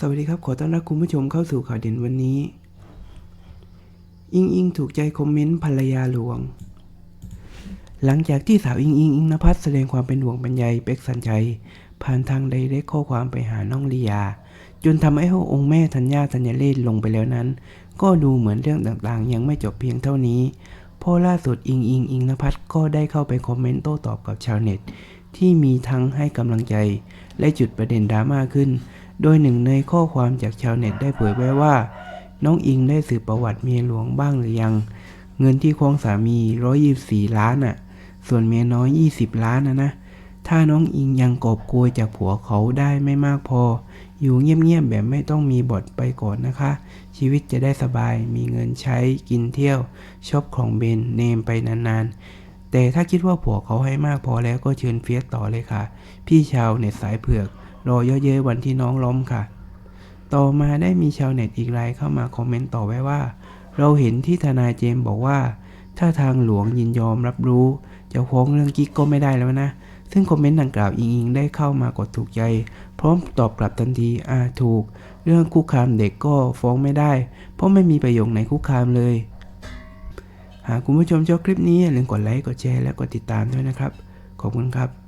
สวัสดีครับ ขอต้อนรับคุณผู้ชมเข้าสู่ข่าวเด่นวันนี้ อิงอิงถูกใจคอมเมนต์ภรรยาหลวง หลังจากที่สาวอิงอิงอิงนภัสแสดงความเป็นห่วงเป็นใยเป็กสันชัย ผ่านทางไดเรกข้อความไปหาน้องลียา จนทำให้องค์แม่ธัญญาธัญเรศลงไปแล้วนั้น ก็ดูเหมือนเรื่องต่างๆ ยังไม่จบเพียงเท่านี้เพราะล่าสุดอิงอิงอิงนภัสก็ได้เข้าไปคอมเมนต์โต้ตอบกับชาวเน็ต ที่มีทั้งให้กำลังใจ และจุดประเด็นดราม่าขึ้น โดยหนึ่งในข้อความจากชาวเน็ตได้เผยไว้ว่า น้องอิงได้สืบประวัติเมียหลวงบ้างหรือยัง เงินที่คว้องสามี 124 ล้านอะ ส่วนเมียน้อย 20 ล้านนะนะ ถ้าน้องอิงยังกอบโกยจากผัวเขาได้ไม่มากพอ อยู่เงียบๆแบบไม่ต้องมีบทไปก่อนนะคะ ชีวิตจะได้สบาย มีเงินใช้ กินเที่ยว ชอบของเบนเนมไปนานๆ แต่ถ้าคิดว่าผัวเขาให้มากพอแล้วก็เชิญเฟียสต่อเลยค่ะ พี่ชาวเน็ตสายเผือก รอเยอะๆวันที่น้องล้มค่ะ ต่อมาได้มีชาวเน็ตอีกรายเข้ามาคอมเมนต์ต่อไว้ว่า เราเห็นที่ทนายเจมบอกว่า ถ้าทางหลวงยินยอมรับรู้ จะฟ้องเรื่องกิ๊กก็ไม่ได้แล้วนะ ซึ่งคอมเมนต์ดังกล่าวอิงอิงได้เข้ามากดถูกใจ พร้อมตอบกลับทันทีอ่าถูก เรื่องคุกคามเด็กก็ฟ้องไม่ได้ เพราะไม่มีประโยคไหนคุกคามเลยหากคุณผู้ชมชอบคลิปนี้อย่าลืมกดไลค์ กดแชร์ และกดติดตามด้วยนะครับ ขอบคุณครับ